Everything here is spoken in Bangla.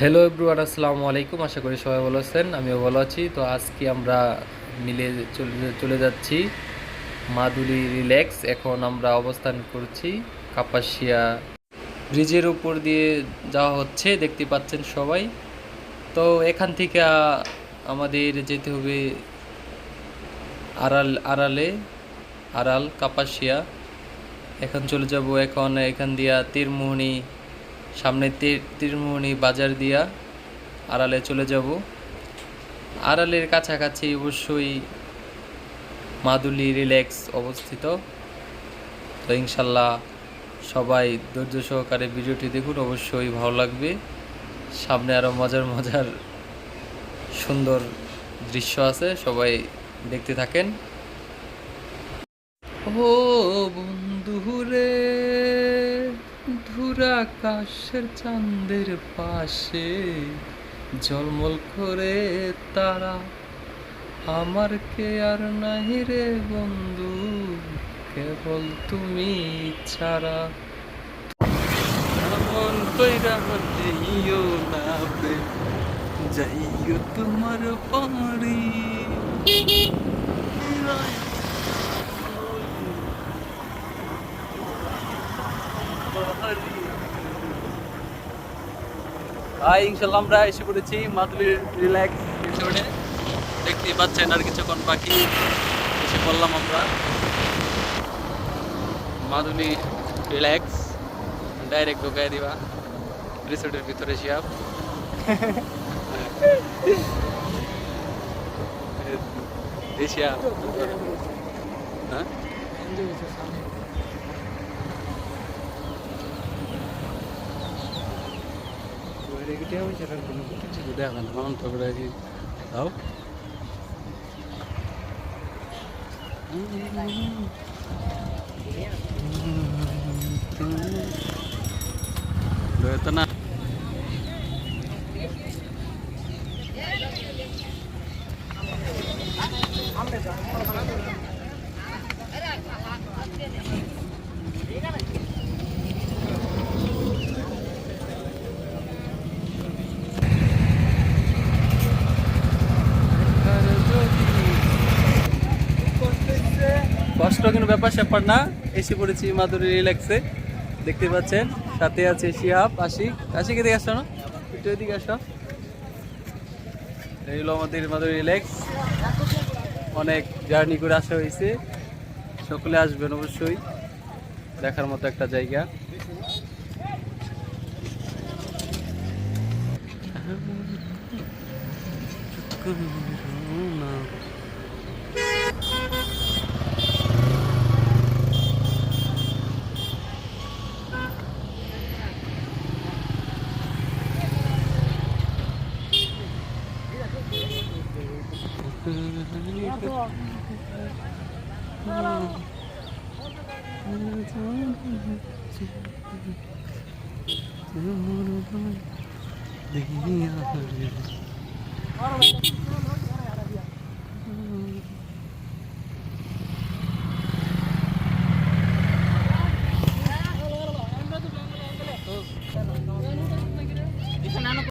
হ্যালো এভরিওয়ান আসসালামু আলাইকুম। আশা করি সবাই ভালো আছেন, আমিও ভালো আছি। তো আজকে আমরা মিলে চলে যাচ্ছি মাদুলি রিল্যাক্স। এখন আমরা অবস্থান করছি কাপাসিয়া ব্রিজের উপর দিয়ে যাওয়া হচ্ছে, দেখতে পাচ্ছেন সবাই। তো এখান থেকে আমাদের যেতে হবে আড়াল আড়ালে, আড়াল কাপাসিয়া। এখন চলে যাব এখন এখান দিয়া তীরমোহনী সামনে তীর- তীরমোহনী বাজার দিয়া আড়ালে চলে যাব। আড়ালের কাছাকাছি অবশ্যই মাদুলি রিল্যাক্স অবস্থিত। তো ইনশাল্লাহ সবাই ধৈর্য সহকারে ভিডিওটি দেখুন, অবশ্যই ভালো লাগবে। সামনে আরও মজার মজার সুন্দর দৃশ্য আছে, সবাই দেখতে থাকেন। ও বন্ধুরে! ধুরা আকাশের চাঁদের পাশে জলমল করে তারা। আমার কে আর নাহি রে বন্ধু, কেবল তুমি ছাড়া। মন কইরা দিও না প্রেম যাইও তোমার পারি হাই ইনশাল্লাহ আমরা এসে পড়েছি মাদুলি রিল্যাক্স রিসোর্টে দেখতেই পাচ্ছেন আর কিছুক্ষণ বাকি এসে পড়লাম আমরা মাদুলি রিল্যাক্স ডাইরেক্ট ঢুকাই দিবা রিসোর্টের ভিতরে শিয়াব এশিয়া হ্যাঁ দেখা না মাউন্ট করে দাও তো না কষ্ট কোনো ব্যাপার স্যাপার না। এসে পড়েছি মাধুরী রিল্যাক্সে দেখতে পাচ্ছেন, সাথে আছে শিহাব, আশিক। আশিক, এদিকে আসো না। একটু এদিকে আসো। এই হলো আমাদের মাধুরী রিল্যাক্স অনেক জার্নি করে আসা হয়েছে। সকলে আসবেন অবশ্যই। দেখার মতো একটা জায়গা। Good. 내 아를